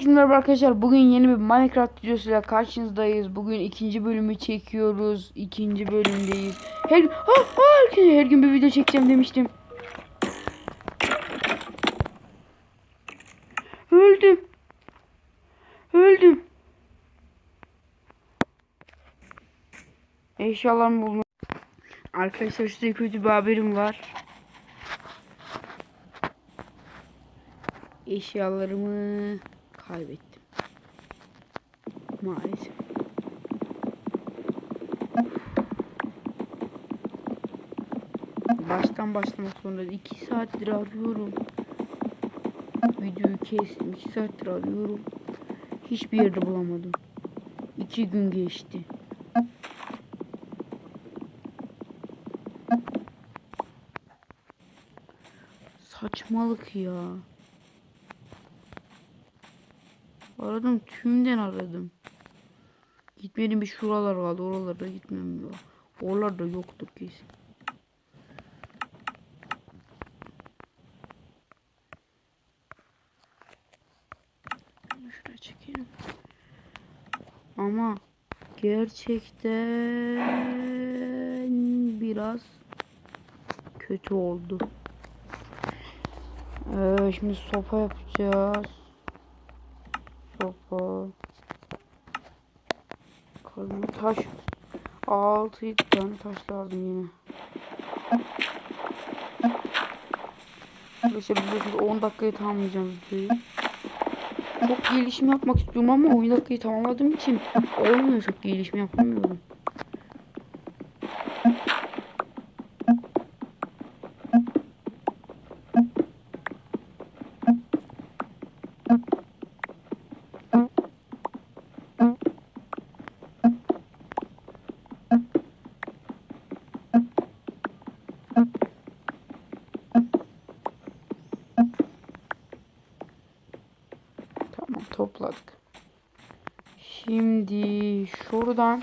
Herkese merhaba arkadaşlar. Bugün yeni bir Minecraft videosuyla karşınızdayız. Bugün ikinci bölümü çekiyoruz. İkinci bölümdeyiz. Her, ha, ha, her, her gün bir video çekeceğim demiştim. Öldüm. Öldüm. Eşyalarımı buldum. Arkadaşlar size kötü bir haberim var. Eşyalarımı kaybettim. Maalesef. Baştan başlamak zorundayız. 2 saattir arıyorum. Videoyu kestim. 2 saattir arıyorum. Hiçbir yerde bulamadım. 2 gün geçti. Saçmalık ya. Aradım tümden aradım. Gitmedim bir şuralar vardı. Oralarda gitmem ya. Oralarda yoktur kesin. Şuraya çekelim. Ama gerçekten biraz kötü oldu. Ee, şimdi sopa yapacağız. Sopa. Kazma taş. 6 tane taş lazım yine. Arkadaşlar biliyorsunuz 10 dakikayı tamamlayacağım videoyu. Çok gelişim yapmak istiyorum ama 10 dakikayı tamamladığım için olmuyor çok gelişim yapamıyorum. Tamam topladık. Şimdi şuradan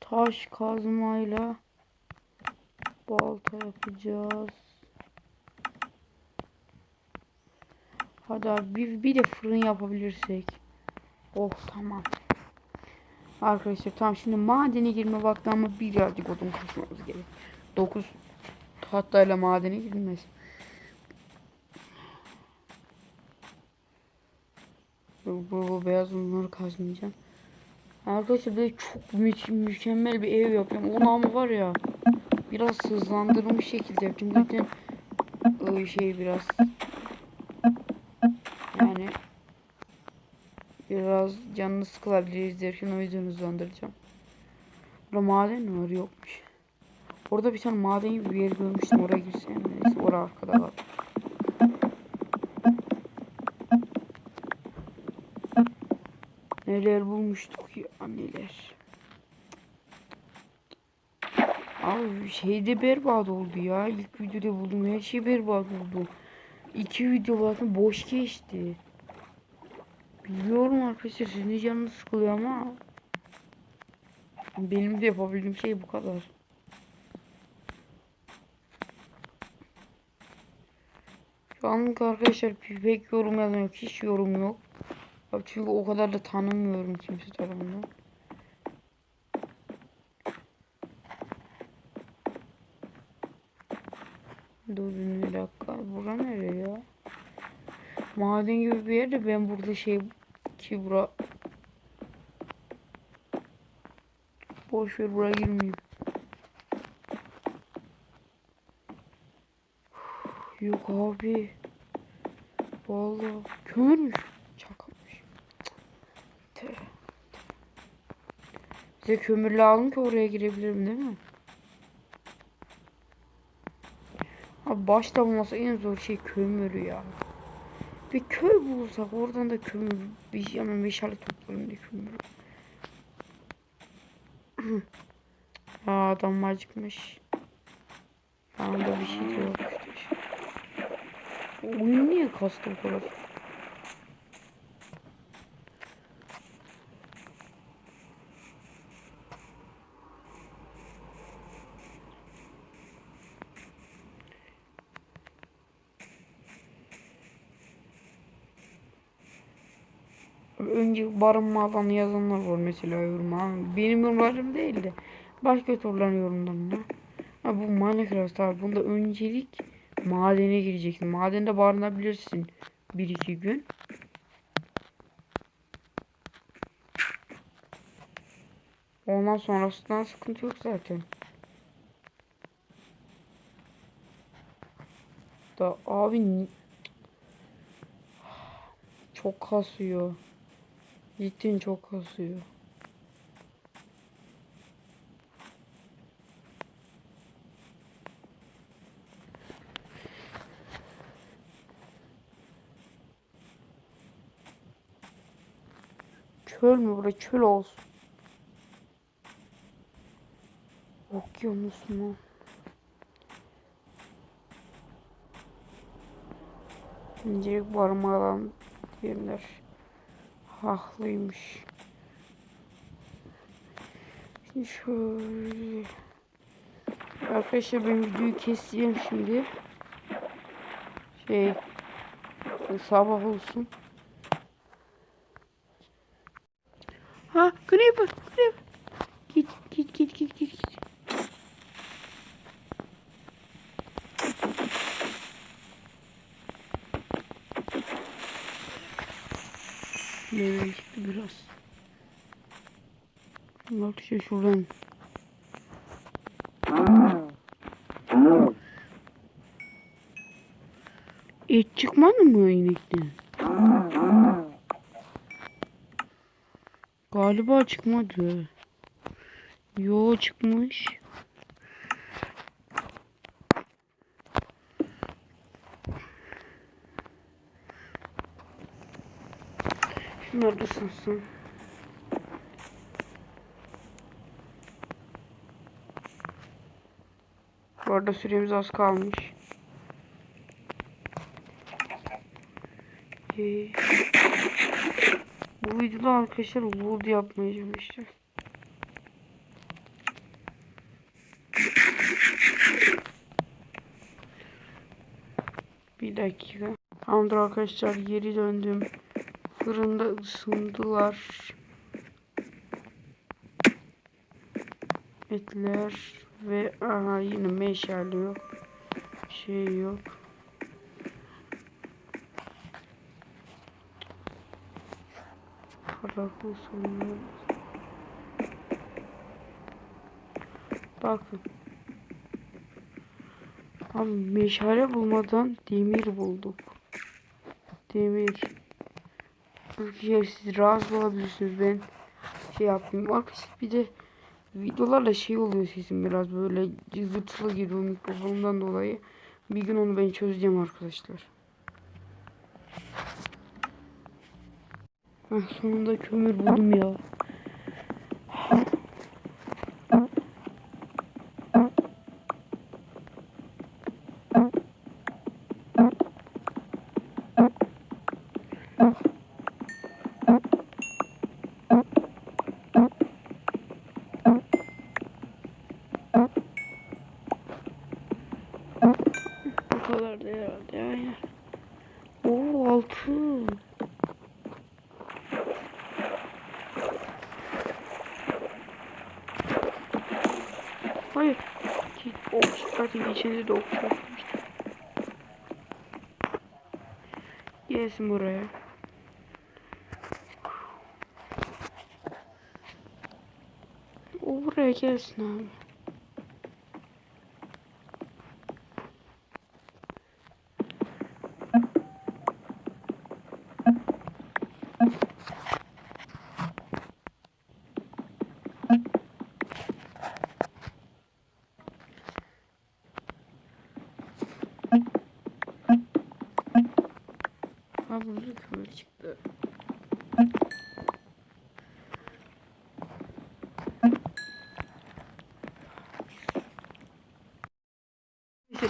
taş kazmayla balta yapacağız. Hadi abi bir, bir de fırın yapabilirsek. Oh tamam. Arkadaşlar tamam şimdi madene girme vakti ama birazcık odun kasmamız gerek. 9 tahtayla madene girilmez. Bu, bu, beyaz unları kazmayacağım. Arkadaşlar böyle çok mü mükemmel bir ev yapıyorum. Onu ama var ya biraz hızlandırılmış şekilde yapacağım. Bu yüzden o şey biraz yani biraz canını sıkılabilir izlerken o yüzden hızlandıracağım. Burada maden var? Yokmuş. Orada bir tane maden gibi bir yer görmüştüm. Oraya girsem. Neyse orada arkada var. Neler bulmuştuk ya neler. Abi şey de berbat oldu ya. İlk videoda buldum her şey berbat oldu. İki video bakın boş geçti. Biliyorum arkadaşlar sizin canınız sıkılıyor ama benim de yapabildiğim şey bu kadar. Şu anlık arkadaşlar pek yorum yazmıyor. Hiç yorum yok. Abi çünkü o kadar da tanımıyorum kimse tarafından. Dur bir dakika. Bura nereye ya? Maden gibi bir yerde ben burada şey ki bura boş ver buraya girmeyeyim. Yok abi. Vallahi kömürmüş. Bize kömür lazım ki oraya girebilirim değil mi? Abi başta bulması en zor şey kömür ya. Bir köy bulsak oradan da kömür bir ama meşale toplarım diye kömür. Aa adam acıkmış. Yanında bir şey yok. Oyun niye kastı bu kadar? Önce barınma alanı yazanlar var mesela yoruma. Benim yorumlarım değil de başka soruların yorumlarında. Ha, bu Minecraft abi. Bunda öncelik madene gireceksin. Madende barınabilirsin. Bir iki gün. Ondan sonrasından sıkıntı yok zaten. Da abi çok kasıyor. Cidden çok kasıyor. Çöl mü bura? Çöl olsun. Okyanus mu? İncelik alan yerler. Haklıymış. Şimdi şöyle. Arkadaşlar ben videoyu keseceğim şimdi. Şey sabah olsun. Nereye çıktı biraz. Bak işte şuradan. Et çıkmadı mı inekten? Galiba çıkmadı. Yo çıkmış. Şunlar ısınsın. Bu arada süremiz az kalmış. Ee, bu videoda arkadaşlar wood yapmaya çalışacağım. Bir dakika. Tamamdır arkadaşlar geri döndüm. Fırında ısındılar. Etler ve aha yine meşale yok. Şey yok. Karakol sonunda. Bakın. Abi meşale bulmadan demir bulduk. Demir. Arkadaşlar siz rahatsız olabilirsiniz. Ben şey yapayım. Arkadaşlar bir de videolarla şey oluyor sesim biraz böyle cızırtılı geliyor mikrofonumdan dolayı. Bir gün onu ben çözeceğim arkadaşlar. Heh, sonunda kömür buldum ya. Bu kadar da herhalde yani. Oo altın. Hayır. Ok çıkartayım. İçinde de ok çıkartmıştım. Gelsin buraya. O buraya gelsin abi. Ha burada kömür çıktı.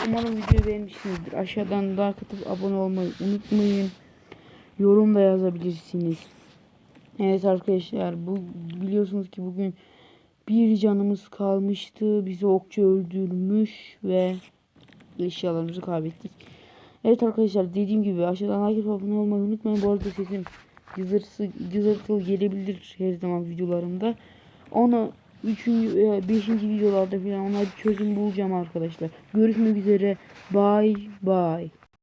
Umarım videoyu beğenmişsinizdir. Aşağıdan like atıp abone olmayı unutmayın. Yorum da yazabilirsiniz. Evet arkadaşlar bu biliyorsunuz ki bugün bir canımız kalmıştı. Bizi okçu öldürmüş ve eşyalarımızı kaybettik. Evet arkadaşlar dediğim gibi aşağıdan like atıp abone olmayı unutmayın. Bu arada sesim cızırsı, cızırtılı gelebilir her zaman videolarımda. Onu 3. veya 5. videolarda falan ona bir çözüm bulacağım arkadaşlar. Görüşmek üzere. Bye bye.